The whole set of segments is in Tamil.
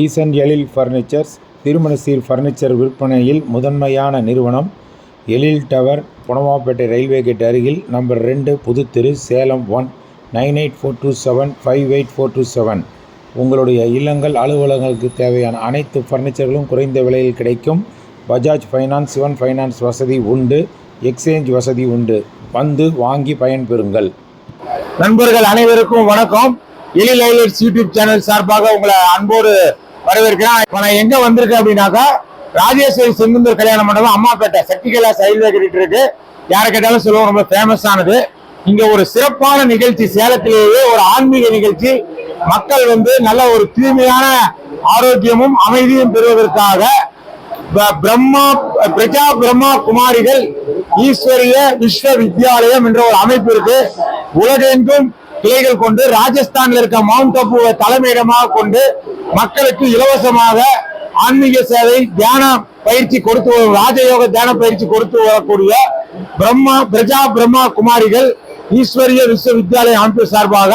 ஈசன் எழில் ஃபர்னிச்சர்ஸ் திருமணசீர் ஃபர்னிச்சர் விற்பனையில் முதன்மையான நிறுவனம் Ezhil tower Punamapettai railway gate அருகில் நம்பர் ரெண்டு Pudhutheru Salem one nine eight four two seven five eight four two seven. உங்களுடைய இல்லங்கள் அலுவலகங்களுக்கு தேவையான அனைத்து ஃபர்னிச்சர்களும் குறைந்த விலையில் கிடைக்கும். பஜாஜ் ஃபைனான்ஸ் சிவன் ஃபைனான்ஸ் வசதி உண்டு எக்ஸ்சேஞ்ச் வசதி உண்டு. வந்து வாங்கி பயன்பெறுங்கள். நண்பர்கள் அனைவருக்கும் வணக்கம். எழில் ஹைலைட்ஸ் யூடியூப் சேனல் சார்பாக உங்களை அன்போடு வரவேற்கிறேன். இப்போ நான் எங்க வந்திருக்கேன் அப்படின்னாக்கா ராஜேஸ்வரி செங்குந்தர் கல்யாண மண்டபம் அம்மாப்பேட்டை. சக்தி கைலாஸ் ரயில்வே கிட்ட இருக்கு. யாரை கேட்டாலும் சொல்லுவோம் ரொம்ப ஃபேமஸ் ஆனது. இங்க ஒரு சிறப்பான நிகழ்ச்சி சேலத்திலேயே ஒரு ஆன்மீக நிகழ்ச்சி. மக்கள் வந்து நல்ல ஒரு தூய்மையான ஆரோக்கியமும் அமைதியும் பெறுவதற்காக ப- பிரம்மா பிரஜா பிரம்மா குமாரிகள் ஈஸ்வரிய விஸ்வ வித்யாலயம் என்ற ஒரு அமைப்பு இருக்கு. உலகெங்கும் கிளைகள் கொண்டு ராஜஸ்தான்ல இருக்க மவுண்ட் அப்புவை தலைமையிடமாக கொண்டு மக்களுக்கு இலவசமாக ஆன்மீக சேவை தியான பயிற்சி கொடுத்து ராஜயோக தியான பயிற்சி கொடுத்து வரக்கூடிய பிரம்மா பிரஜா பிரம்மா குமாரிகள் ஈஸ்வரிய விஸ்வவித்யாலய அமைப்பு சார்பாக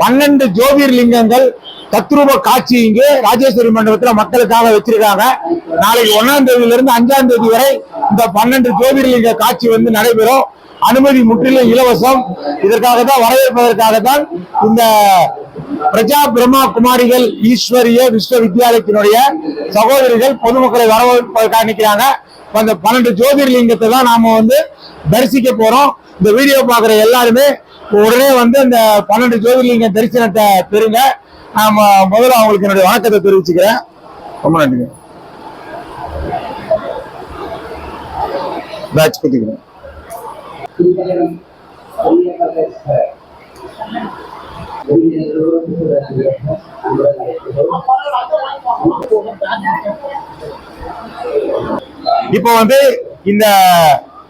பன்னெண்டு ஜோதிர்லிங்கங்கள் தத்ரூப காட்சி இங்கு ராஜேஸ்வரி மண்டபத்துல மக்களுக்காக வச்சிருக்காங்க. நாளைக்கு ஒன்னாம் தேதியில இருந்து அஞ்சாம் தேதி வரை இந்த பன்னெண்டு ஜோதிர்லிங்க காட்சி வந்து நடைபெறும். அனுமதி முற்றிலும் இலவசம். இதற்காக தான் வரவேற்பதற்காக தான் இந்த பிரஜா பிரம்மா குமாரிகள் ஈஸ்வரிய விஸ்வ வித்யாலயத்தினுடைய சகோதரிகள் பொதுமக்களை வரவேற்பதற்காக நிற்கிறாங்க அந்த பன்னெண்டு ஜோதிர்லிங்கத்தை தான் நாம வந்து தரிசிக்க போறோம். இந்த வீடியோ பாக்குற எல்லாருமே உடனே வந்து அந்த பன்னெண்டு ஜோதிர்லிங்க தரிசனத்தை பெறுங்க. நாம முதல்ல அவங்களுக்கு என்னுடைய வணக்கத்தை தெரிவிச்சுக்கிறேன். ரொம்ப நன்றிங்க. பேட்ச் குத்திக்கிறேன். இப்போ வந்து இந்த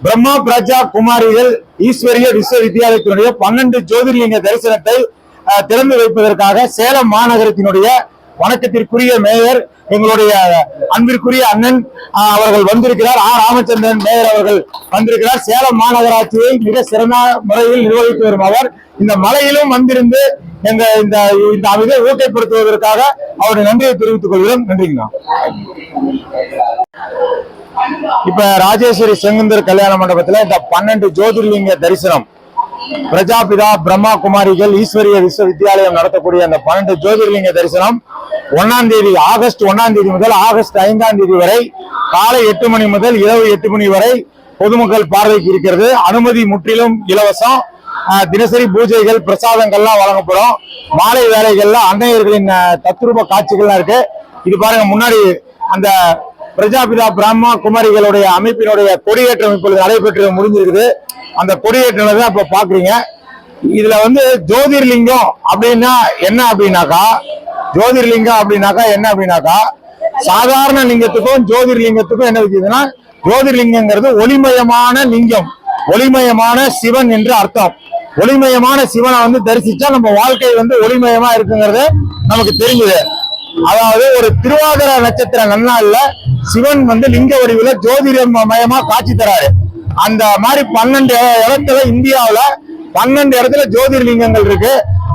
பிரம்மா பிரஜா குமாரிகள் ஈஸ்வரிய விஸ்வவித்யாலயத்தினுடைய பன்னெண்டு ஜோதிர்லிங்க தரிசனத்தை திறந்து வைப்பதற்காக சேலம் மாநகரத்தினுடைய வணக்கத்திற்குரிய மேயர் எங்களுடைய அன்பிற்குரிய அண்ணன் அஹ், அவர்கள் வந்திருக்கிறார். ஆர். ராமச்சந்திரன் மேயர் அவர்கள் வந்திருக்கிறார். சேலம் மாநகராட்சியை மிக சிறந்த முறையில் நிர்வகித்து வரும் அவர். இந்த மலையிலும் வந்திருந்து எங்க இந்த இந்த அமைதியை ஊக்கப்படுத்துவதற்காக அவருடைய நன்றியை தெரிவித்துக் கொள்கிறோம். நன்றிங்கண்ணா இப்ப ராஜேஸ்வரி செங்குந்தர் கல்யாண மண்டபத்துல இந்த பன்னெண்டு ஜோதிர்லிங்க தரிசனம். பிரஜாபிதா பிரம்மா குமாரிகள் ஈஸ்வரிய விஸ்வ வித்யாலயம் நடத்தக்கூடிய அந்த பன்னெண்டு ஜோதிர்லிங்க தரிசனம் ஒன்னாம் தேதி ஆகஸ்ட் ஒன்னாம் தேதி முதல் ஆகஸ்ட் ஐந்தாம் தேதி வரை காலை எட்டு மணி முதல் இரவு எட்டு மணி வரை பொதுமக்கள் பார்வைக்கு இருக்கிறது. அனுமதி முற்றிலும் இலவசம். தினசரி பூஜைகள் பிரசாதங்கள்லாம் வழங்கப்படும். மாலை வேலைகள்ல அன்னையர்களின் தத்ரூப காட்சிகள்லாம் இருக்கு. இது பாருங்க முன்னாடி அந்த பிரஜாபிதா பிரம்மா குமாரிகளுடைய அமைப்பினுடைய கொடியேற்றம் இப்பொழுது நடைபெற்று முடிஞ்சிருக்குது. அந்த கொடியேற்றம் தான் இப்ப பாக்குறீங்க. இதுல வந்து ஜோதிர்லிங்கம் அப்படின்னா என்ன அப்படின்னாக்கா ஜோதிர்லிங்கம் அப்படின்னாக்கா என்ன அப்படின்னாக்கா சாதாரண லிங்கத்துக்கும் ஜோதிர்லிங்கத்துக்கும் என்ன வித்தியாசம்னா ஜோதிர்லிங்கங்கிறது ஒளிமயமான லிங்கம். ஒளிமயமான சிவன் என்று அர்த்தம். ஒளிமயமான சிவனை வந்து தரிசிச்சா நம்ம வாழ்க்கை வந்து ஒளிமயமா இருக்குங்கிறது நமக்கு தெரிஞ்சது. அதாவது ஒரு திருவாதிர நட்சத்திர நன்னாள்ல சிவன் வந்து லிங்க வடிவில ஜோதிடமயமா காட்சி தராரு. அந்த மாதிரி பன்னெண்டு இடத்துல இந்தியாவுல பன்னெண்டு இடத்துல ஜோதிர்லிங்கங்கள் இருக்கு.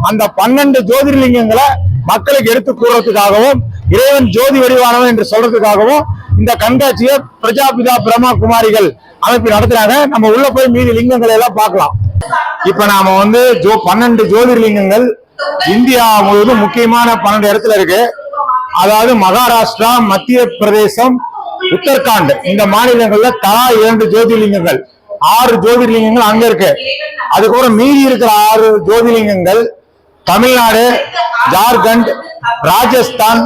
அந்த பன்னெண்டு ஜோதிர்லிங்கங்களை மக்களுக்கு எடுத்து கூறுறதுக்காகவும் இறைவன் ஜோதி வடிவானவன் என்று சொல்றதுக்காகவும் இந்த கண்காட்சியை பிரஜாபிதா பிரம்மா குமாரிகள் அமைப்பு நடத்துறாங்க. நம்ம உள்ள போய் மீதி லிங்கங்களை எல்லாம் பார்க்கலாம். இப்ப நாம வந்து ஜோ பன்னெண்டு ஜோதிர்லிங்கங்கள் இந்தியா முழுவதும் முக்கியமான பன்னெண்டு இடத்துல இருக்கு. அதாவது மகாராஷ்டிரா மத்திய பிரதேசம் உத்தரகாண்ட். இந்த மாநிலங்கள்ல தலா இரண்டு ஜோதிர்லிங்கங்கள். ஆறு ஜோதிர்லிங்கங்கள் அங்க இருக்கு. அதுக்கப்புறம் மீதி இருக்கிற ஆறு ஜோதிர்லிங்கங்கள் தமிழ்நாடு ஜார்க்கண்ட் ராஜஸ்தான்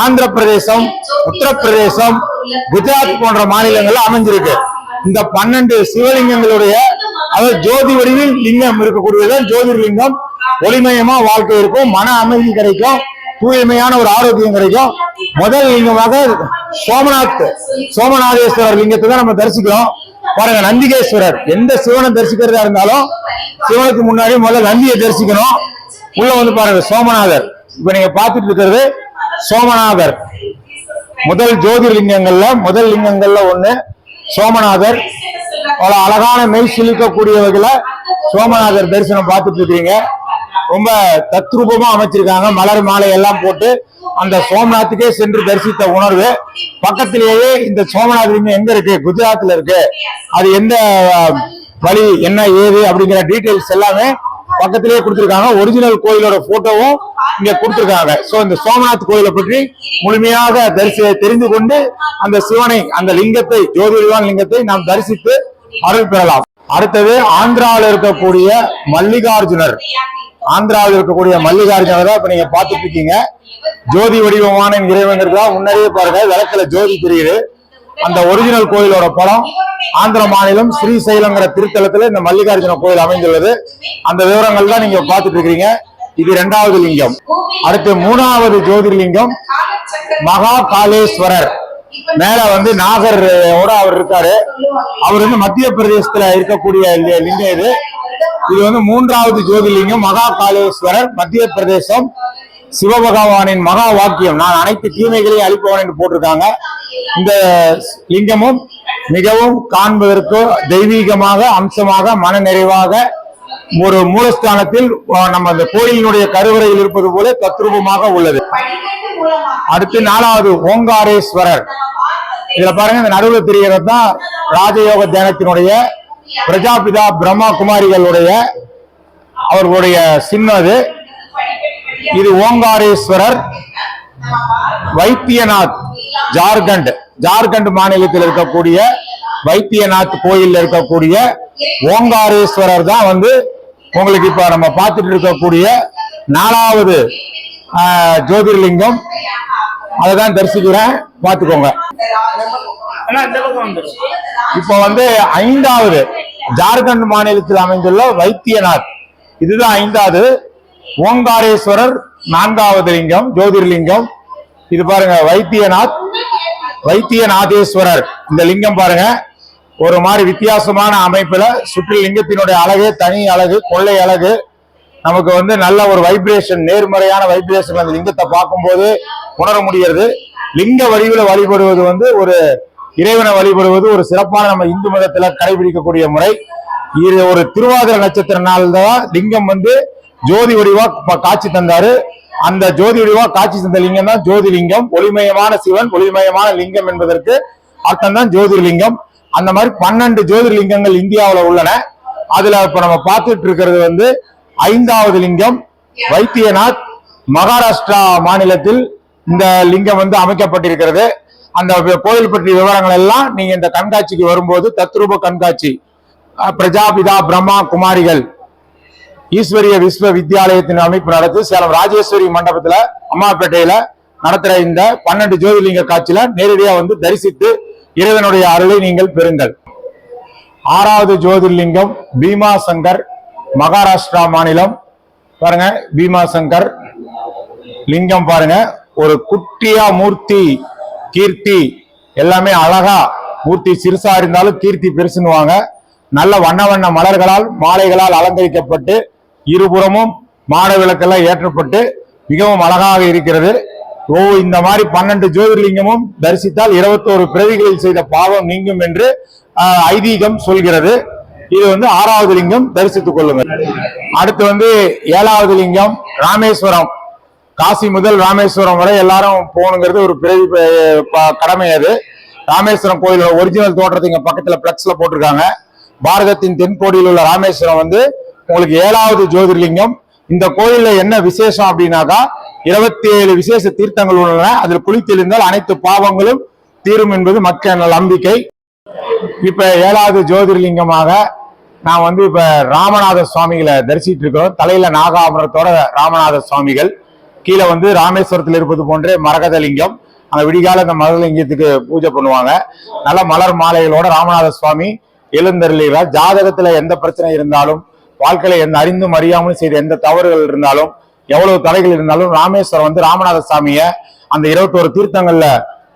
ஆந்திர பிரதேசம் உத்தரப்பிரதேசம் குஜராத் போன்ற மாநிலங்கள்ல அமைஞ்சிருக்கு. இந்த பன்னெண்டு சிவலிங்கங்களுடைய அதாவது ஜோதி வடிவில் லிங்கம் இருக்கக்கூடியது ஜோதிர்லிங்கம். ஒளிமயமா வாழ்க்கை இருக்கும் மன அமைதி கிடைக்கும். தூய்மையான ஒரு ஆரோக்கியம் கிடைக்கும். முதல் லிங்கமாக சோமநாத் சோமநாதேஸ்வரர் லிங்கத்தை தான் நம்ம தரிசிக்கிறோம். பாருங்க நந்திகேஸ்வரர். எந்த சிவனை தரிசிக்கிறதா இருந்தாலும் சிவனுக்கு முன்னாடி முதல்ல நந்தியை தரிசிக்கணும். உள்ள வந்து பாருங்க சோமநாதர். இப்ப நீங்க பாத்துட்டு இருக்கிறது சோமநாதர். முதல் ஜோதிர்லிங்கங்கள்ல முதல் லிங்கங்கள்ல ஒண்ணு சோமநாதர். பல அழகான மெய் சிலிக்கக்கூடிய வகையில சோமநாதர் தரிசனம் பார்த்துட்டு இருக்கிறீங்க. ரொம்ப தத்ரூபமா அமைச்சிருக்காங்க. மலர் மாலை எல்லாம் போட்டு அந்த சோம்நாத்துக்கே சென்று தரிசித்த உணர்வு. பக்கத்திலேயே இந்த சோமநாத் லிங்கம் எங்க இருக்கு? குஜராத்ல இருக்கு. அது எந்த வழி என்ன ஏது அப்படிங்கிற டீட்டெயில்ஸ் எல்லாமே பக்கத்திலேயே கொடுத்திருக்காங்க. ஒரிஜினல் கோயிலோட போட்டோவும் இங்க கொடுத்திருக்காங்க. சோ இந்த சோமநாத் கோயிலை பற்றி முழுமையாக தரிசி தெரிந்து கொண்டு அந்த சிவனை அந்த லிங்கத்தை ஜோதிர்வான் லிங்கத்தை நாம் தரிசித்து அருள் பெறலாம். அடுத்தது ஆந்திராவில் இருக்கக்கூடிய மல்லிகார்ஜுனர். ஆந்திராவில் இருக்கக்கூடிய மல்லிகார்ஜுன தான் இப்ப நீங்க பாத்துட்டு இருக்கீங்க. ஜோதி வடிவமான இறைவங்கிறதா முன்னாடியே பாருங்க விளக்குல ஜோதி தெரியுது. அந்த ஒரிஜினல் கோயிலோட படம் ஆந்திர மாநிலம் ஸ்ரீசைலங்கிற திருத்தலத்துல இந்த மல்லிகார்ஜுன கோயில் அமைந்துள்ளது. அந்த விவரங்கள் தான் நீங்க பாத்துட்டு இருக்கீங்க இது இரண்டாவது லிங்கம். அடுத்து மூணாவது ஜோதிர்லிங்கம் மகா காளேஸ்வரர். மேல வந்து நாகரோட அவர் இருக்காரு. அவர் வந்து மத்திய பிரதேசத்துல இருக்கக்கூடிய லிங்கம் இது. இது வந்து மூன்றாவது ஜோதிலிங்கம் மகா காளேஸ்வரர் மத்திய பிரதேசம் சிவபகவானின் மகா வாக்கியம். நான் அனைத்து தீமைகளையும் அழிப்பவன் என்று போட்டிருக்காங்க. இந்த லிங்கமும் மிகவும் காண்பதற்கு தெய்வீகமாக அம்சமாக மன நிறைவாக ஒரு மூலஸ்தானத்தில் நம்ம அந்த கோயிலினுடைய கருவறையில் இருப்பது போல தத்ரூபமாக உள்ளது. அடுத்து நாலாவது ஓங்காரேஸ்வரர். இதுல பாருங்க இந்த நடுவில் தெரிகிறது தான் ராஜயோக தியானத்தினுடைய பிரஜாபிதா பிரம்மா குமாரிகளுடைய அவர்களுடைய சின்னம் அது இது ஓங்காரேஸ்வரர் வைத்தியநாத் ஜார்க்கண்ட். ஜார்க்கண்ட் மாநிலத்தில் இருக்கக்கூடிய வைத்தியநாத் கோயிலில் இருக்கக்கூடிய ஓங்காரேஸ்வரர் தான் வந்து உங்களுக்கு இப்ப நம்ம பார்த்துட்டு இருக்கக்கூடிய நாலாவது ஆஹ், ஜோதிர்லிங்கம். அதை தான் தரிசிக்கிறேன். பார்த்துக்கோங்க. இப்போ வந்து ஐந்தாவது ஜார்க்கண்ட் மாநிலத்தில் அமைந்துள்ள வைத்தியநாத். இதுதான் ஐந்தாவது. ஓங்காரேஸ்வரர் நான்காவது லிங்கம் ஜோதிர்லிங்கம். இது பாருங்க வைத்தியநாத் வைத்தியநாதேஸ்வரர். இந்த லிங்கம் பாருங்க ஒரு மாதிரி வித்தியாசமான அமைப்புல சுற்றி லிங்கத்தினுடைய அழகு தனி அழகு கொள்ளை அழகு. நமக்கு வந்து நல்ல ஒரு வைப்ரேஷன் நேர்மறையான வைப்ரேஷன் அந்த லிங்கத்தை பார்க்கும்போது உணர முடிகிறது லிங்க வடிவில் வழிபடுவது வந்து ஒரு இறைவனை வழிபடுவது ஒரு சிறப்பான நம்ம இந்து மதத்தில் கடைபிடிக்கக்கூடிய முறை. இது ஒரு திருவாதிர நட்சத்திர நாள் தான் லிங்கம் வந்து ஜோதி வடிவா காட்சி தந்தாரு. அந்த ஜோதி வடிவா காட்சி தந்த லிங்கம் தான் ஜோதிலிங்கம். ஒளிமயமான சிவன் ஒளிமயமான லிங்கம் என்பதற்கு அர்த்தம் தான் ஜோதிர்லிங்கம். அந்த மாதிரி பன்னெண்டு ஜோதிர்லிங்கங்கள் இந்தியாவில் உள்ளன. அதுல இப்ப நம்ம பார்த்துட்டு இருக்கிறது வந்து ஐந்தாவது லிங்கம் வைத்தியநாத் மகாராஷ்டிரா மாநிலத்தில் இந்த லிங்கம் வந்து அமைக்கப்பட்டிருக்கிறது. அந்த கோயில் பற்றிய விவரங்கள் எல்லாம் நீங்க இந்த கண்காட்சிக்கு வரும்போது தத்ரூப கண்காட்சி பிரஜாபிதா பிரம்மா குமாரிகள் ஈஸ்வரிய விஸ்வ வித்யாலயத்தின் அமைப்பு நடத்தி சேலம் ராஜேஸ்வரி மண்டபத்துல அம்மாப்பேட்டையில நடத்துற இந்த பன்னெண்டு ஜோதிலிங்க காட்சியில நேரடியா வந்து தரிசித்து இறைவனுடைய அருளை நீங்கள் பெறுங்கள். ஆறாவது ஜோதிர்லிங்கம் பீமா சங்கர் மகாராஷ்டிரா மாநிலம். பாருங்க பீமா சங்கர் லிங்கம் பாருங்க. ஒரு குட்டியா மூர்த்தி கீர்த்தி எல்லாமே அழகா மூர்த்தி சிறுசா இருந்தாலும் கீர்த்தி பெருசுன்னுவாங்க. நல்ல வண்ண வண்ண மலர்களால் மாலைகளால் அலங்கரிக்கப்பட்டு இருபுறமும் மாட விளக்கெல்லாம் ஏற்றப்பட்டு மிகவும் அழகாக இருக்கிறது. ஓ இந்த மாதிரி பன்னெண்டு ஜோதிர்லிங்கமும் தரிசித்தால் இருபத்தோரு பிறவிகளில் செய்த பாவம் நீங்கும் என்று ஐதீகம் சொல்கிறது. இது வந்து ஆறாவது லிங்கம் தரிசித்துக் கொள்ளுங்கள். அடுத்து வந்து ஏழாவது லிங்கம் ராமேஸ்வரம். காசி முதல் ராமேஸ்வரம் வரை எல்லாரும் போகணுங்கிறது ஒரு பிறவி கடமை அது. ராமேஸ்வரம் கோயிலோட ஒரிஜினல் தோற்றத்தை இங்க பக்கத்துல பிளக்ஸ்ல போட்டிருக்காங்க. பாரதத்தின் தென்கோடியில் உள்ள ராமேஸ்வரம் வந்து உங்களுக்கு ஏழாவது ஜோதிர்லிங்கம். இந்த கோயில்ல என்ன விசேஷம் அப்படின்னாக்கா இருபத்தி ஏழு விசேஷ தீர்த்தங்கள் உள்ளன. அதில் குளித்தெழுந்தால் அனைத்து பாவங்களும் தீரும் என்பது மக்கள் நம்பிக்கை. இப்ப ஏழாவது ஜோதிர்லிங்கமாக நான் வந்து இப்ப ராமநாத சுவாமிகளை தரிசிட்டு இருக்கிறோம் தலையில நாகாபுரத்தோட ராமநாத சுவாமிகள். கீழே வந்து ராமேஸ்வரத்தில் இருப்பது போன்றே மரகதலிங்கம். அந்த விடிகால அந்த மரகலிங்கத்துக்கு பூஜை பண்ணுவாங்க. நல்ல மலர் மாலைகளோட ராமநாத சுவாமி எழுந்தருளிகிறார் ஜாதகத்துல எந்த பிரச்சனை இருந்தாலும் வாழ்க்கையில எந்த அறிந்தும் அறியாமலும் செய்த எந்த தவறுகள் இருந்தாலும் எவ்வளவு தடைகள் இருந்தாலும் ராமேஸ்வரம் வந்து ராமநாத சாமிய அந்த இருபத்தோரு தீர்த்தங்கள்ல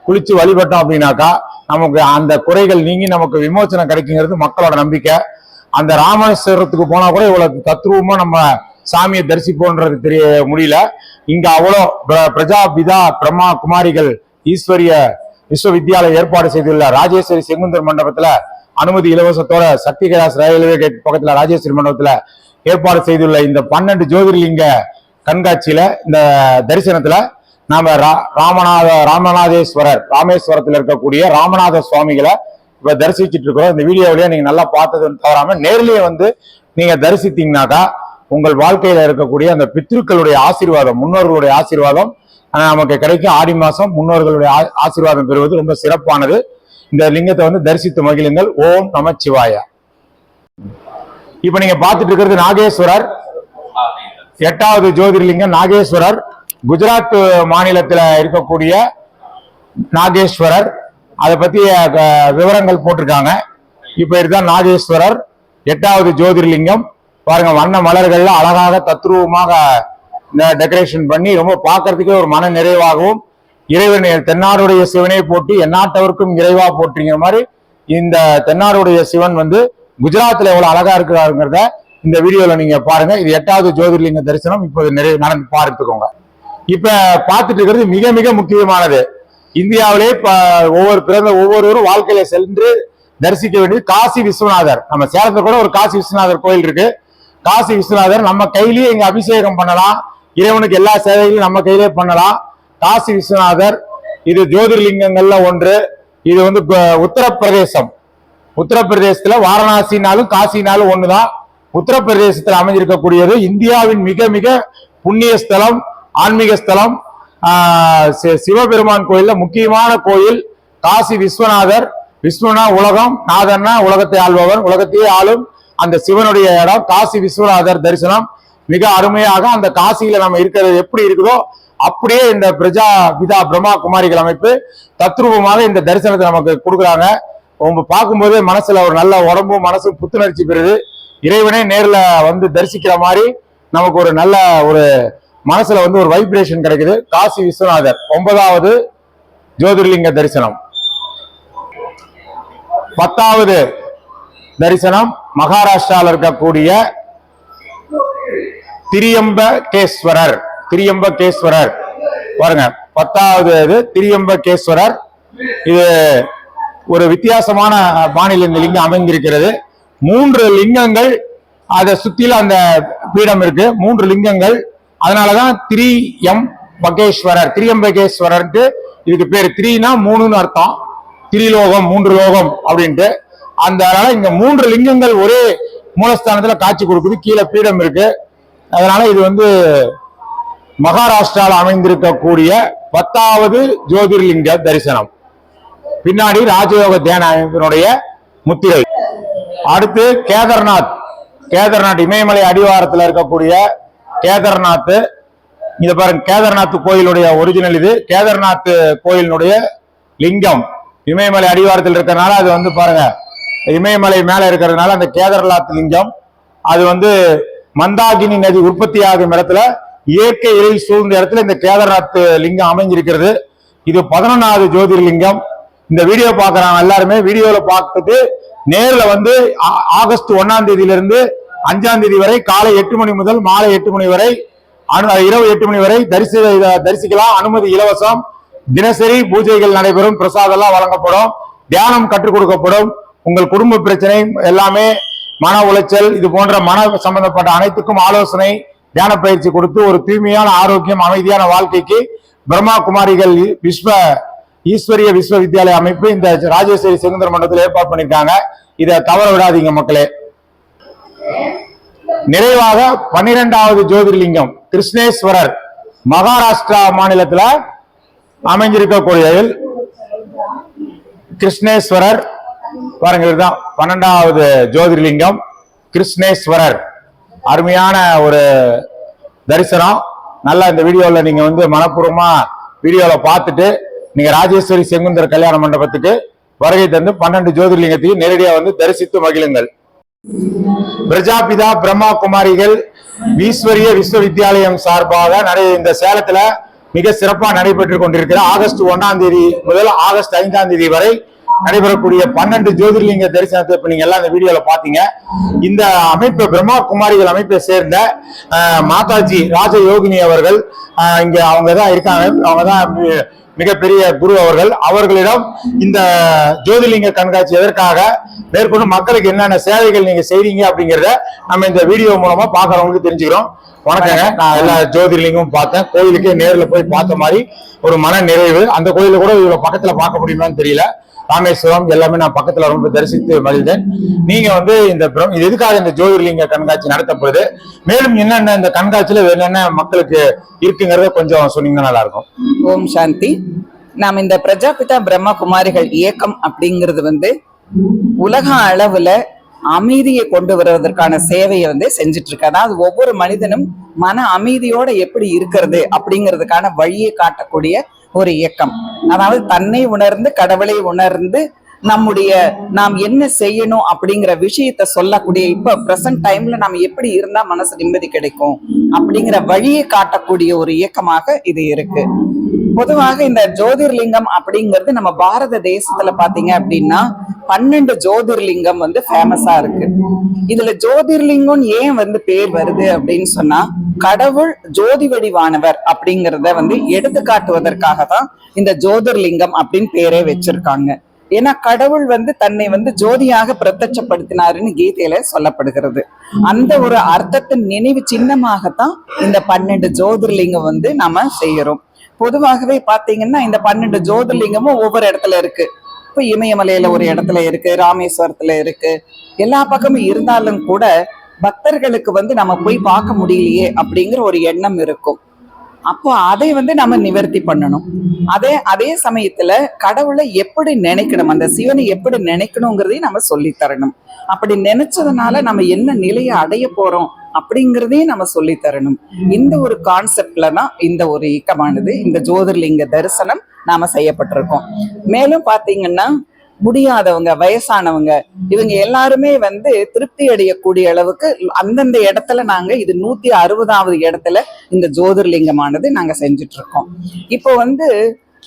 குளிச்சு வழிபட்டோம் அப்படின்னாக்கா நமக்கு அந்த குறைகள் நீங்கி நமக்கு விமோச்சனம் கிடைக்குங்கிறது மக்களோட நம்பிக்கை. அந்த ராமேஸ்வரத்துக்கு போனா கூட இவ்வளவு தத்ரூபமா நம்ம சாமியை தரிசிப்போன்றது தெரிய முடியல. இங்க அவ்வளோ பிர- பிரஜாபிதா பிரம்மா குமாரிகள் ஈஸ்வரிய விஸ்வவித்யாலயம் ஏற்பாடு செய்துள்ள ராஜேஸ்வரி செங்குந்தர் மண்டபத்துல அனுமதி இலவசத்தோட சக்தி கைலாஸ் ரயில்வே கேட் பக்கத்துல ராஜேஸ்வரி மண்டபத்துல ஏற்பாடு செய்துள்ள இந்த பன்னெண்டு ஜோதிர்லிங்க கண்காட்சியில இந்த தரிசனத்துல நாம ரா- ராமநாத ராமநாதேஸ்வரர் ராமேஸ்வரத்துல இருக்கக்கூடிய ராமநாத சுவாமிகளை இப்ப தரிசிச்சுட்டு இருக்கிறோம். இந்த வீடியோவிலேயே நீங்க நல்லா பார்த்ததுன்னு தவறாம நேர்லயே வந்து நீங்க தரிசித்தீங்கன்னாக்கா உங்கள் வாழ்க்கையில இருக்கக்கூடிய அந்த பித்திருக்களுடைய ஆசீர்வாதம் முன்னோர்களுடைய ஆசீர்வாதம் நமக்கு கிடைக்கும் ஆடி மாசம் முன்னோர்களுடைய ஆசீர்வாதம் பெறுவது ரொம்ப சிறப்பானது. இந்த லிங்கத்தை வந்து தரிசித்து மகிழுங்கள். ஓம் நமச்சிவாய இப்ப நீங்க பார்த்துட்டு இருக்கிறது நாகேஸ்வரர். எட்டாவது ஜோதிர்லிங்கம் நாகேஸ்வரர். குஜராத் மாநிலத்துல இருக்கக்கூடிய நாகேஸ்வரர். அதை பத்திய விவரங்கள் போட்டிருக்காங்க. இப்ப இதுதான் நாகேஸ்வரர். எட்டாவது ஜோதிர்லிங்கம். பாருங்க வண்ண மலர்கள்ல அழகாக தத்ரூபமாக டெக்கரேஷன் பண்ணி ரொம்ப பார்க்கறதுக்கே ஒரு மன நிறைவாகவும் இறைவன் தென்னாடுடைய சிவனை போட்டு எந்நாட்டவருக்கும் இறைவா போட்டுங்கிற மாதிரி இந்த தென்னாடுடைய சிவன் வந்து குஜராத்தில் எவ்வளவு அழகா இருக்கிறாருங்கிறத இந்த வீடியோல நீங்க பாருங்க. இது எட்டாவது ஜோதிர்லிங்க தரிசனம். இப்போது நிறைய நடந்து பார்த்துக்கோங்க. இப்ப பார்த்துட்டு இருக்கிறது மிக மிக முக்கியமானது. இந்தியாவிலே ஒவ்வொரு பிறந்த ஒவ்வொருவரும் வாழ்க்கையில சென்று தரிசிக்க வேண்டியது காசி விஸ்வநாதர். நம்ம சேலத்துல கூட ஒரு காசி விஸ்வநாதர் கோயில் இருக்கு. காசி விஸ்வநாதர் நம்ம கையிலேயே இங்க அபிஷேகம் பண்ணலாம். இறைவனுக்கு எல்லா சேவைகளையும் நம்ம கையிலே பண்ணலாம். காசி விஸ்வநாதர் இது ஜோதிர்லிங்கங்கள்ல ஒன்று. இது வந்து உத்தரப்பிரதேசம். உத்தரப்பிரதேசத்துல வாரணாசினாலும் காசினாலும் ஒண்ணுதான். உத்தரப்பிரதேசத்தில் அமைஞ்சிருக்கக்கூடியது இந்தியாவின் மிக மிக புண்ணிய ஸ்தலம் ஆன்மீக ஸ்தலம். சி- சிவபெருமான் கோயில்ல முக்கியமான கோயில் காசி விஸ்வநாதர். விஸ்வனா உலகம் நாதன்னா உலகத்தை ஆள்பவர். உலகத்தையே ஆளும் அந்த சிவனுடைய இடம் காசி விஸ்வநாதர் தரிசனம். மிக அருமையாக அந்த காசியில நம்ம இருக்கிறது எப்படி இருக்குதோ அப்படியே இந்த பிரஜா பிதா பிரம்மா குமாரிகள் அமைப்பு தத்ரூபமாக இந்த தரிசனத்தை நமக்கு கொடுக்குறாங்க. அவங்க பார்க்கும்போதே மனசுல ஒரு நல்ல உடம்பும் மனசும் புத்துணர்ச்சி பெறுது. இறைவனே நேர்ல வந்து தரிசிக்கிற மாதிரி நமக்கு ஒரு நல்ல ஒரு மனசுல வந்து ஒரு வைப்ரேஷன் கிடைக்குது. காசி விஸ்வநாதர் ஒன்பதாவது ஜோதிர்லிங்க தரிசனம். பத்தாவது தரிசனம் மகாராஷ்டிராவில் இருக்கக்கூடிய திரியம்பகேஸ்வரர். திரியம்பகேஸ்வரர். பாருங்க பத்தாவது இது திரியம்பகேஸ்வரர். இது ஒரு வித்தியாசமான மாநில இந்த லிங்கம் அமைந்திருக்கிறது. மூன்று லிங்கங்கள் அதை சுத்தில அந்த பீடம் இருக்கு. மூன்று லிங்கங்கள். அதனாலதான் திரி எம் பகேஸ்வரர் திரியம்பகேஸ்வரர்ன்ட்டு இதுக்கு பேர் திரினா மூணுன்னு அர்த்தம். திரிலோகம் மூன்று லோகம் அப்படின்ட்டு. அந்த அதனால இங்க மூன்று லிங்கங்கள் ஒரே மூலஸ்தானத்துல காட்சி கொடுக்குது. கீழே பீடம் இருக்கு. அதனால இது வந்து மகாராஷ்டிராவில் அமைந்திருக்கக்கூடிய பத்தாவது ஜோதிர்லிங்க தரிசனம். பின்னாடி ராஜயோக தியான அமைப்பினுடைய முத்திரை. அடுத்து கேதார்நாத். கேதார்நாத் இமயமலை அடிவாரத்தில் இருக்கக்கூடிய கேதார்நாத். இதை பாருங்க கேதார்நாத் கோயிலுடைய ஒரிஜினல் இது. கேதார்நாத் கோயிலினுடைய லிங்கம். இமயமலை அடிவாரத்தில் இருக்கிறதுனால அது வந்து பாருங்க இமயமலை மேல இருக்கிறதுனால அந்த கேதார்நாத் லிங்கம் அது வந்து மந்தாகினி நதி உற்பத்தி ஆகும் இடத்துல இயற்கை எழில் சூழ்ந்த இடத்துல இந்த கேதார்நாத் லிங்கம் அமைஞ்சிருக்கிறது. இது பதினொன்னாவது ஜோதிர்லிங்கம். இந்த வீடியோ பார்க்குறாங்க எல்லாருமே. வீடியோல பார்த்துட்டு நேர்ல வந்து ஆகஸ்ட் ஒன்னாம் தேதியிலிருந்து அஞ்சாம் தேதி வரை காலை எட்டு மணி முதல் மாலை எட்டு மணி வரை அனு- இரவு எட்டு மணி வரை தரிசி தரிசிக்கலாம். அனுமதி இலவசம். தினசரி பூஜைகள் நடைபெறும். பிரசாதம் எல்லாம் வழங்கப்படும். தியானம் கற்றுக் கொடுக்கப்படும். உங்கள் குடும்ப பிரச்சனை எல்லாமே மன உளைச்சல் இது போன்ற மன சம்பந்தப்பட்ட அனைத்துக்கும் ஆலோசனை தியான பயிற்சி கொடுத்து ஒரு தூய்மையான ஆரோக்கியம் அமைதியான வாழ்க்கைக்கு பிரம்மா குமாரிகள் விஸ்வ ஈஸ்வரிய விஸ்வவித்யாலய அமைப்பு இந்த ராஜேஸ்வரி சுதந்திர மண்டலத்தில் ஏற்பாடு பண்ணியிருக்காங்க இதை தவற விடாதீங்க மக்களே. நிறைவாக பன்னிரெண்டாவது ஜோதிர்லிங்கம் கிருஷ்ணேஸ்வரர் மகாராஷ்டிரா மாநிலத்துல அமைஞ்சிருக்கக்கூடிய கிருஷ்ணேஸ்வரர் பாருங்க இதுதான் பன்னெண்டாவது ஜோதிர்லிங்கம். கிருஷ்ணேஸ்வரர். அருமையான ஒரு தரிசனம். நல்லா இந்த வீடியோவில் நீங்கள் வந்து மனப்பூர்வமா வீடியோவில் பார்த்துட்டு நீங்க ராஜேஸ்வரி செங்குந்தர் கல்யாண மண்டபத்துக்கு வருகை தந்து பன்னெண்டு ஜோதிர்லிங்கத்தையும் நேரடியா வந்து தரிசித்து மகிழுங்கள். பிரஜாபிதா பிரம்மா குமாரிகள் ஈஸ்வரிய விஸ்வவித்யாலயம் சார்பாக நடை இந்த சேலத்துல மிக சிறப்பா நடைபெற்று கொண்டிருக்கிற ஆகஸ்ட் ஒன்னாம் தேதி முதல் ஆகஸ்ட் ஐந்தாம் தேதி வரை நடைபெறக்கூடிய பன்னெண்டு ஜோதிர்லிங்க தரிசனத்தை இப்ப நீங்க எல்லாம் இந்த வீடியோல பாத்தீங்க. இந்த அமைப்பு பிரம்மா குமாரிகள் அமைப்பை சேர்ந்த மாதாஜி ராஜ யோகினி அவர்கள் இங்க அவங்க தான் இருக்காங்க. அவங்க தான் மிகப்பெரிய குரு அவர்கள். அவர்களிடம் இந்த ஜோதிர்லிங்க கண்காட்சி எதற்காக மேற்கொண்டு மக்களுக்கு என்னென்ன சேவைகள் நீங்க செய்றீங்க அப்படிங்கறத நம்ம இந்த வீடியோ மூலமா பாக்குறவங்களுக்கு தெரிஞ்சுக்கிறோம். வணக்கங்க. நான் எல்லா ஜோதிர்லிங்கமும் பார்த்தேன். கோயிலுக்கே நேரில் போய் பார்த்த மாதிரி ஒரு மன நிறைவு. அந்த கோயில கூட இவ்வளவு பக்கத்துல பார்க்க முடியுமான்னு தெரியல. ராமேஸ்வரம் எல்லாமே நான் பக்கத்துல ரொம்ப தரிசித்து மகிழ்ந்தேன். நீங்க வந்து இந்த இது எதுக்காக இந்த ஜோதிர்லிங்க கண்காட்சி நடத்தப்படுது மேலும் என்னென்ன இந்த கண்காட்சியில என்னென்ன மக்களுக்கு இருக்குங்கிறத கொஞ்சம் சொன்னீங்கன்னா நல்லா இருக்கும் ஓம் சாந்தி. நாம் இந்த பிரஜாபிதா பிரம்ம குமாரிகள் இயக்கம் அப்படிங்கிறது வந்து உலக அளவுல அமைதியை கொண்டு வருவதற்கான சேவையை வந்து செஞ்சுட்டு இருக்கு அதாவது ஒவ்வொரு மனிதனும் மன அமைதியோட எப்படி இருக்கிறது அப்படிங்கிறதுக்கான வழியை காட்டக்கூடிய ஒரு இயக்கம். அதாவது தன்னை உணர்ந்து கடவுளை உணர்ந்து நம்முடைய நாம் என்ன செய்யணும் அப்படிங்கிற விஷயத்த சொல்லக்கூடிய இப்ப பிரசன்ட் டைம்ல நாம் எப்படி இருந்தா மனசு நிம்மதி கிடைக்கும் அப்படிங்கிற வழியை காட்டக்கூடிய ஒரு இயக்கமாக இது இருக்கு. பொதுவாக இந்த ஜோதிர்லிங்கம் அப்படிங்கிறது நம்ம பாரத தேசத்துல பாத்தீங்க அப்படின்னா பன்னெண்டு ஜோதிர்லிங்கம் வந்து ஃபேமஸா இருக்கு. இதுல ஜோதிர்லிங்கம் ஏன் வந்து பேர் வருது அப்படின்னு சொன்னா கடவுள் ஜோதி வடிவானவர் அப்படிங்கறத வந்து எடுத்து காட்டுவதற்காக தான் இந்த ஜோதிர்லிங்கம் அப்படின்னு பேரே வச்சிருக்காங்க. ஏன்னா கடவுள் வந்து தன்னை வந்து ஜோதியாக பிரத்யட்சப்படுத்தினாருன்னு கீதையில சொல்லப்படுகிறது. அந்த ஒரு அர்த்தத்தின் நினைவு சின்னமாகத்தான் இந்த பன்னெண்டு ஜோதிர்லிங்கம் வந்து நாம செய்யறோம் பொதுவாகவே பாத்தீங்கன்னா இந்த பன்னெண்டு ஜோதிர்லிங்கமும் ஒவ்வொரு இடத்துல இருக்கு. இப்ப இமயமலையில ஒரு இடத்துல இருக்கு ராமேஸ்வரத்துல இருக்கு. எல்லா பக்கமும் இருந்தாலும் கூட பக்தர்களுக்கு வந்து நம்ம போய் பார்க்க முடியலையே அப்படிங்கிற ஒரு எண்ணம் இருக்கும். அப்போ அதை வந்து நம்ம நிவர்த்தி பண்ணணும். அதே அதே சமயத்துல கடவுளை எப்படி நினைக்கணும் அந்த சிவனை எப்படி நினைக்கணுங்கிறதையும் நம்ம சொல்லித் தரணும் அப்படி நினைச்சதுனால நம்ம என்ன நிலையை அடைய போறோம் அப்படிங்கிறதையும் நம்ம சொல்லித் தரணும் இந்த ஒரு கான்செப்ட்ல தான் இந்த ஒரு இயக்கமானது. இந்த ஜோதிர்லிங்க தரிசனம் நாம செய்யப்பட்டிருக்கோம். மேலும் பாத்தீங்கன்னா முடியாதவங்க வயசானவங்க இவங்க எல்லாருமே வந்து திருப்தி அடையக்கூடிய அளவுக்கு அந்தந்த இடத்துல நாங்க இது நூத்தி அறுபதாவது இடத்துல இந்த ஜோதிர்லிங்கமானது நாங்க செஞ்சுட்டு இருக்கோம் இப்போ வந்து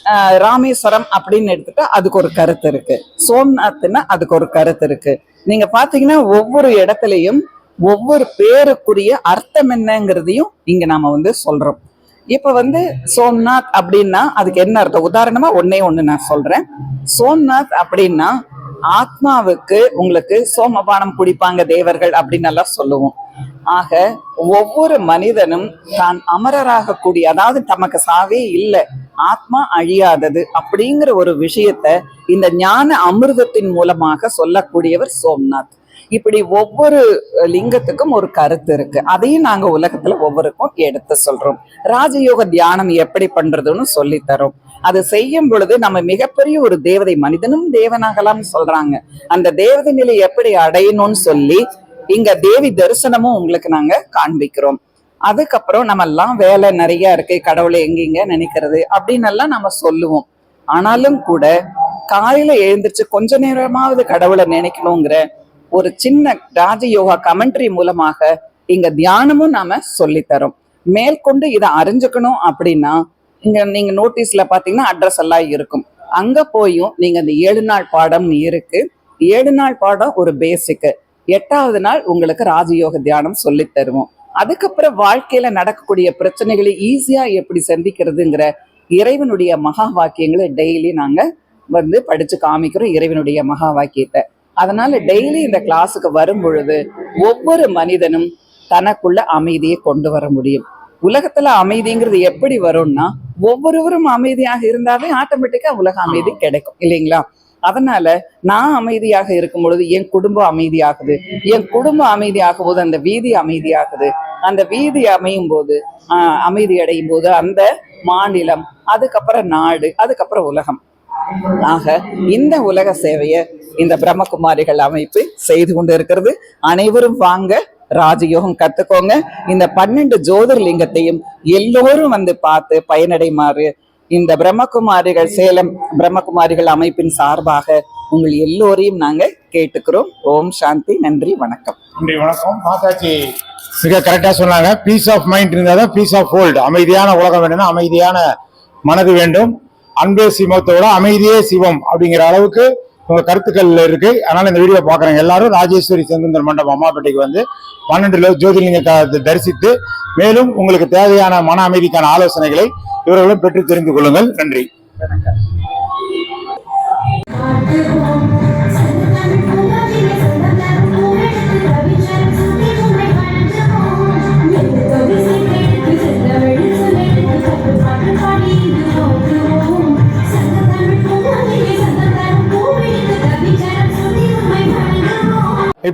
ஆஹ், ராமேஸ்வரம் அப்படின்னு எடுத்துட்டா அதுக்கு ஒரு கருத்து இருக்கு. சோம்நாத்னா அதுக்கு ஒரு கருத்து இருக்கு. நீங்க பாத்தீங்கன்னா ஒவ்வொரு இடத்துலயும் ஒவ்வொரு பேருக்குரிய அர்த்தம் என்னங்கிறதையும் இங்க நாம வந்து சொல்றோம். இப்ப வந்து சோம்நாத் அப்படின்னா அதுக்கு என்ன அர்த்தம்? உதாரணமா ஒன்னே ஒண்ணு நான் சொல்றேன். சோம்நாத் அப்படின்னா ஆத்மாவுக்கு உங்களுக்கு சோமபானம் குடிப்பாங்க தேவர்கள் அப்படின்னு எல்லாம் சொல்லுவோம். ஆக ஒவ்வொரு மனிதனும் தான் அமரராக கூடிய அதாவது தமக்கு சாவே இல்லை ஆத்மா அழியாதது அப்படிங்கிற ஒரு விஷயத்த இந்த ஞான அமிர்தத்தின் மூலமாக சொல்லக்கூடியவர் சோம்நாத். இப்படி ஒவ்வொரு லிங்கத்துக்கும் ஒரு கருத்து இருக்கு. அதையும் நாங்க உலகத்துல ஒவ்வொருக்கும் எடுத்து சொல்றோம். ராஜயோக தியானம் எப்படி பண்றதுன்னு சொல்லி தரும் அது செய்யும் பொழுது நம்ம மிகப்பெரிய ஒரு தேவதை மனிதனும் தேவனாகலாம்னு சொல்றாங்க. அந்த தேவதை நிலை எப்படி அடையணும்னு சொல்லி இங்க தேவி தரிசனமும் உங்களுக்கு நாங்க காண்பிக்கிறோம். அதுக்கப்புறம் நம்ம எல்லாம் வேலை நிறைய இருக்கு. கடவுளை எங்கெங்க நினைக்கிறது அப்படின்னு எல்லாம் நம்ம சொல்லுவோம். ஆனாலும் கூட காலையில எழுந்திரிச்சு கொஞ்ச நேரமாவது கடவுளை நினைக்கணுங்கிற ஒரு சின்ன ராஜயோகா கமெண்ட்ரி மூலமாக இங்க தியானமும் நாம சொல்லித்தரோம். மேற்கொண்டு இதை அறிஞ்சுக்கணும் அப்படின்னா இங்க நீங்க நோட்டீஸ்ல பாத்தீங்கன்னா அட்ரஸ் எல்லாம் இருக்கும். அங்க போயும் நீங்க இந்த ஏழு நாள் பாடம் இருக்கு. ஏழு நாள் பாடம் ஒரு பேசிக்கு எட்டாவது நாள் உங்களுக்கு ராஜயோக தியானம் சொல்லித் தருவோம். அதுக்கப்புறம் வாழ்க்கையில நடக்கக்கூடிய பிரச்சனைகளை ஈஸியா எப்படி சந்திக்கிறதுங்கிற இறைவனுடைய மகா வாக்கியங்களை டெய்லி நாங்க வந்து படிச்சு காமிக்கிறோம் இறைவனுடைய மகா வாக்கியத்தை. அதனால டெய்லி இந்த கிளாஸுக்கு வரும் பொழுது ஒவ்வொரு மனிதனும் தனக்குள்ள அமைதியை கொண்டு வர முடியும். உலகத்துல அமைதிங்கிறது எப்படி வரும்னா ஒவ்வொருவரும் அமைதியாக இருந்தாவே ஆட்டோமேட்டிக்கா உலக அமைதி கிடைக்கும் இல்லைங்களா? அதனால நான் அமைதியாக இருக்கும் பொழுது என் குடும்பம் அமைதியாகுது. என் குடும்பம் அமைதியாகும் போது அந்த வீதி அமைதியாகுது. அந்த வீதி அமையும் போது அமைதி அடையும் போது அந்த மாநிலம் அதுக்கப்புறம் நாடு அதுக்கப்புறம் உலகம். ஆக இந்த உலக சேவையை இந்த பிரம்மகுமாரிகள் அமைப்பு செய்து கொண்டு இருக்கிறது அனைவரும் வாங்க ராஜயோகம் கத்துக்கோங்க. இந்த பன்னெண்டு ஜோதிர்லிங்கத்தையும் எல்லோரும் வந்து பார்த்து பயனடைமாறு இந்த பிரம்மகுமாரிகள் சேலம் பிரம்மகுமாரிகள் அமைப்பின் சார்பாக உங்கள் எல்லோரையும் நாங்க கேட்டுக்கிறோம். ஓம் சாந்தி நன்றி வணக்கம். நன்றி வணக்கம். மாதாஜி மிக கரெக்டா சொன்னாங்க. பீஸ் ஆஃப் மைண்ட் இருந்தால் தான் பீஸ் ஆஃப் வேர்ல்டு அமைதியான உலகம் வேணும்னா அமைதியான மனது வேண்டும். அன்பே சிமத்தோட அமைதியே சிவம் அப்படிங்கிற அளவுக்கு உங்க கருத்துக்கள் இருக்கு. அதனால இந்த வீடியோ பாக்குறேன் எல்லாரும் ராஜேஸ்வரி செந்தந்தர் மண்டபம் அம்மாப்பேட்டைக்கு வந்து பன்னெண்டுல லோ- ஜோதிர்லிங்க தரிசித்து மேலும் உங்களுக்கு தேவையான மன அமைதிக்கான ஆலோசனைகளை இவர்களும் பெற்று தெரிந்து கொள்ளுங்கள். நன்றி.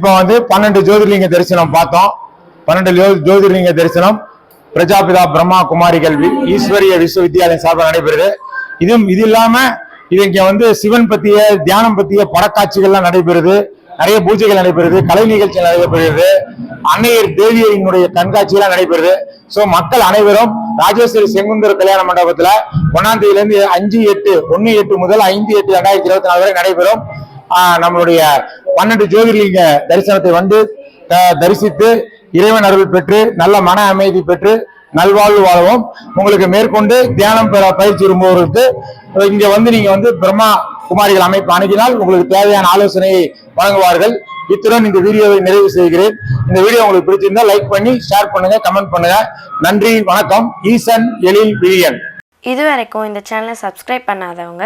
இப்போ வந்து பன்னெண்டு ஜோதிர்லிங்க தரிசனம் பார்த்தோம். பன்னெண்டு ஜோதிர்லிங்க தரிசனம். பிரஜாபிதா பிரம்மா குமாரி கல்வி. ஈஸ்வரிய விஸ்வவித்யாலயம் சார்பாக நடைபெறுது. இதுவும் இது இல்லாம இது இங்க வந்து சிவன் பத்திய தியானம் பத்திய படக்காட்சிகள்லாம் நடைபெறுது. நிறைய பூஜைகள் நடைபெறுது. கலை நிகழ்ச்சிகள் நடைபெறுகிறது அன்னையர் தேவியரினுடைய கண்காட்சியெல்லாம் நடைபெறுது. சோ மக்கள் அனைவரும் ராஜேஸ்வரி செங்குந்தர் கல்யாண மண்டபத்துல ஒன்னாம் தேதியில இருந்து அஞ்சு எட்டு ஒன்னு எட்டு முதல் ஐந்து எட்டு ரெண்டாயிரத்தி இருபத்தி நாலு வரை நடைபெறும். நம்மளுடைய பன்னெண்டு ஜோதிர்லிங்க தரிசனத்தை வந்து தரிசித்து இறைவன் அருள் பெற்று நல்ல மன அமைதி பெற்று நல்வாழ்வு வாழவும். உங்களுக்கு மேற்கொண்டு தியானம் பெற பயிற்சி விரும்புவோருக்கு இங்க வந்து நீங்க வந்து பிரம்மா குமாரிகள் அமைப்பு அணுகினால் உங்களுக்கு தேவையான ஆலோசனையை வழங்குவார்கள். இத்துடன் இந்த வீடியோவை நிறைவு செய்கிறேன். இந்த வீடியோ உங்களுக்கு பிடிச்சிருந்தா லைக் பண்ணி ஷேர் பண்ணுங்க கமெண்ட் பண்ணுங்க. நன்றி வணக்கம். ஈசன் எழில் விரியன் இது வரைக்கும் இந்த சேனலை சப்ஸ்கிரைப் பண்ணாதவங்க